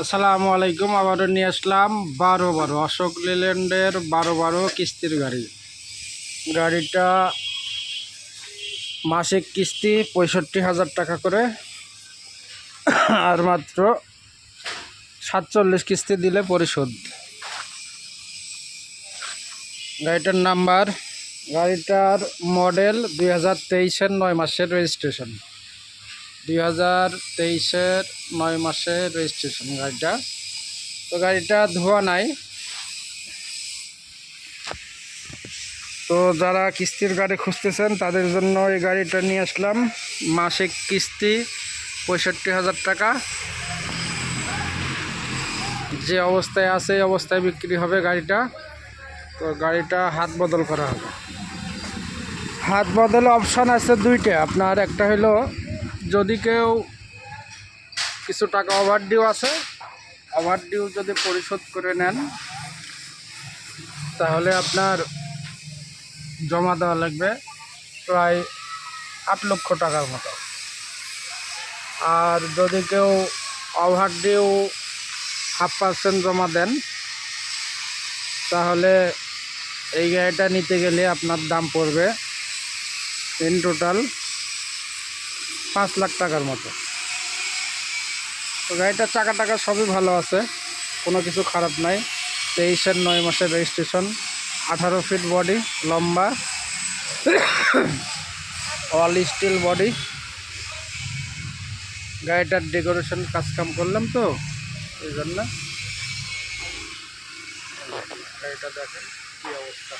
আসসালামু আলাইকুম, আবারও নিয়ে আসলাম বারো বারো অশোক লিল্যান্ডের বারো বারো কিস্তির গাড়ি। গাড়িটা মাসিক কিস্তি পঁয়ষট্টি হাজার টাকা করে, আর মাত্র সাতচল্লিশ কিস্তি দিলে পরিশোধ। গাড়িটার নাম্বার, গাড়িটার মডেল দুই হাজার তেইশের নয় মাসের রেজিস্ট্রেশন। দুই হাজার তেইশের নয় মাসের রেজিস্ট্রেশন গাড়িটা। তো গাড়িটা ধোয়া নাই। তো যারা কিস্তির গাড়ি খুঁজতেছেন, তাদের জন্য এই গাড়িটা নিয়ে আসলাম। মাসিক কিস্তি পঁয়ষট্টি হাজার টাকা। যে অবস্থায় আছে, এই অবস্থায় বিক্রি হবে গাড়িটা। তো গাড়িটা হাত বদল করা হবে। হাত বদল অপশান আছে দুইটা। আপনার একটা হলো যদি কেউ কিছু টাকা ওভার ডিউ আছে ওভার ডিউ যদি পরিশোধ করে নেন, তাহলে আপনার জমা দেওয়া লাগবে প্রায় আট লক্ষ টাকার মতো। আর যদি কেউ ওভার ডিউ হাফ পার্সেন্ট জমা দেন, তাহলে এই গাড়িটা নিতে গেলে আপনার দাম পড়বে ইন টোটাল পাঁচ লাখ টাকার মতো। তো গাড়িটার চাকা টাকা সবই ভালো আছে, কোনো কিছু খারাপ নাই। তেইশের নয় মাসের রেজিস্ট্রেশন আঠারো ফিট বডি লম্বা অল স্টিল বডি গাড়িটার ডেকোরেশন কাজকাম করলাম তো, এই জন্য। গাড়িটা দেখেন কী অবস্থা।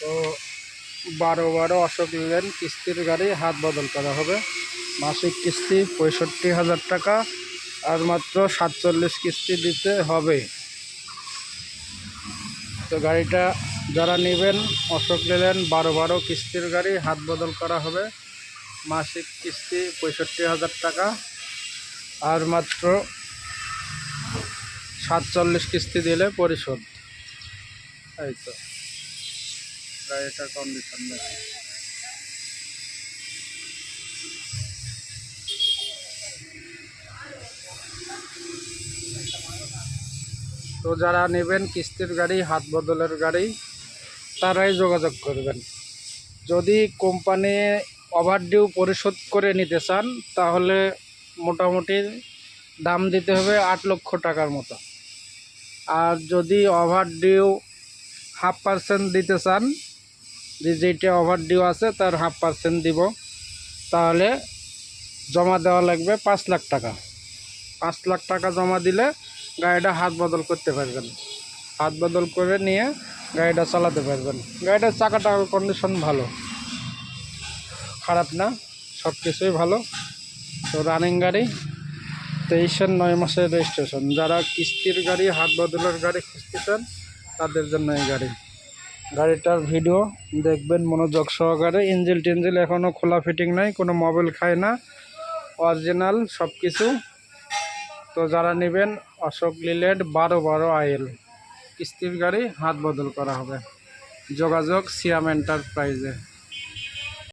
তো বারো বারো অশোক লেন কিস্তির গাড়ি হাত বদল করা হবে। মাসিক কিস্তি পঁয়ষট্টি হাজার টাকা, আর মাত্র সাতচল্লিশ কিস্তি দিতে হবে। তো গাড়িটা যারা নেবেন, অশোক লেলেন বারো বারো কিস্তির গাড়ি হাত বদল করা হবে। মাসিক কিস্তি পঁয়ষট্টি হাজার টাকা, আর মাত্র সাতচল্লিশ কিস্তি দিলে পরিশোধ। এই তো। গাড়িটার কন্ডিশন দেখে তো যারা নেবেন কিস্তির গাড়ি, হাত বদলের গাড়ি, তারাই যোগাযোগ করবেন। যদি কোম্পানি ওভার ডিউ পরিশোধ করে নিতে চান, তাহলে মোটামুটি দাম দিতে হবে আট লক্ষ টাকার মতো। আর যদি ওভার ডিউ হাফ পার্সেন্ট দিতে চান যে ওভার ডিউ আছে, তার হাফ পার্সেন্ট দিব। তাহলে জমা দেওয়া লাগবে পাঁচ লাখ টাকা। পাঁচ লাখ টাকা জমা দিলে গাড়িটা হাত বদল করতে পারবেন। হাত বদল করে নিয়ে গাড়িটা চালাতে পারবেন। গাড়িটার চাকাটা কন্ডিশন ভালো। খারাপ না সব কিছুই ভালো। তো রানিং গাড়ি, তেইশের নয় মাসের রেজিস্ট্রেশন যারা কিস্তির গাড়ি, হাত বদলের গাড়ি খুঁজতেছেন, তাদের জন্য এই গাড়ি। গাড়িটার ভিডিও দেখবেন মনোযোগ সহকারে। ইঞ্জিল টিঞ্জিল এখনও খোলা ফিটিং নাই, কোনো মোবাইল খায় না। অরিজিনাল সব কিছু তো যারা নেবেন, অশোক লিলেড বারো বারো আইএল। কিস্তির গাড়ি, হাত বদল করা হবে। যোগাযোগ সিয়াম এন্টারপ্রাইজে